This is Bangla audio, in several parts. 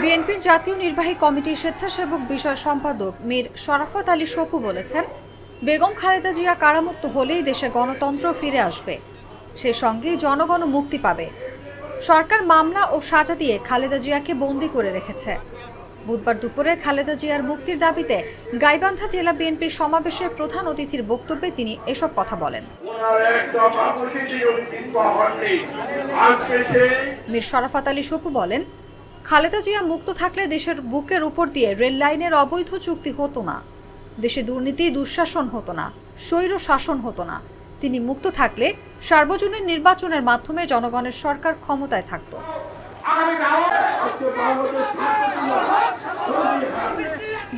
বিএনপির জাতীয় নির্বাহী কমিটির স্বেচ্ছাসেবক বিষয় সম্পাদক মীর শরাফত আলী সপু বলেছেন বেগম খালেদা জিয়া কারামুক্ত হলেই দেশে গণতন্ত্র ফিরে আসবে। সে সঙ্গেই জনগণ মুক্তি পাবে। সরকার মামলা ও সাজা দিয়ে খালেদা জিয়াকে বন্দি করে রেখেছে। বুধবার দুপুরে খালেদা জিয়ার মুক্তির দাবিতে গাইবান্ধা জেলা বিএনপির সমাবেশে প্রধান অতিথির বক্তব্যে তিনি এসব কথা বলেন। মীর শরাফত আলী সপু বলেন খালেদা জিয়া মুক্ত থাকলে দেশের বুকের উপর দিয়ে রেল লাইনের অবৈধ চুক্তি হতো না। দেশে দুর্নীতি, দুঃশাসন হতো না, স্বৈর শাসন হতো না। তিনি মুক্ত থাকলে সার্বজনীন নির্বাচনের মাধ্যমে জনগণের সরকার ক্ষমতায় থাকতো।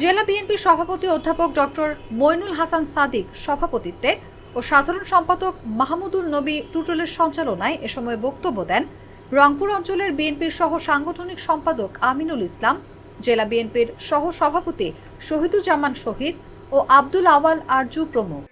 জেলা বিএনপির সভাপতি অধ্যাপক ডক্টর মইনুল হাসান সাদিক সভাপতিত্বে ও সাধারণ সম্পাদক মাহমুদুল নবী টুটুলের সঞ্চালনায় এ সময় বক্তব্য দেন রংপুর অঞ্চলের বিএনপির সহ সাংগঠনিক সম্পাদক আমিনুল ইসলাম, জেলা বিএনপির সহ সভাপতি শহীদুজ্জামান শহীদ ও আব্দুল আওয়াল আরজু প্রমুখ।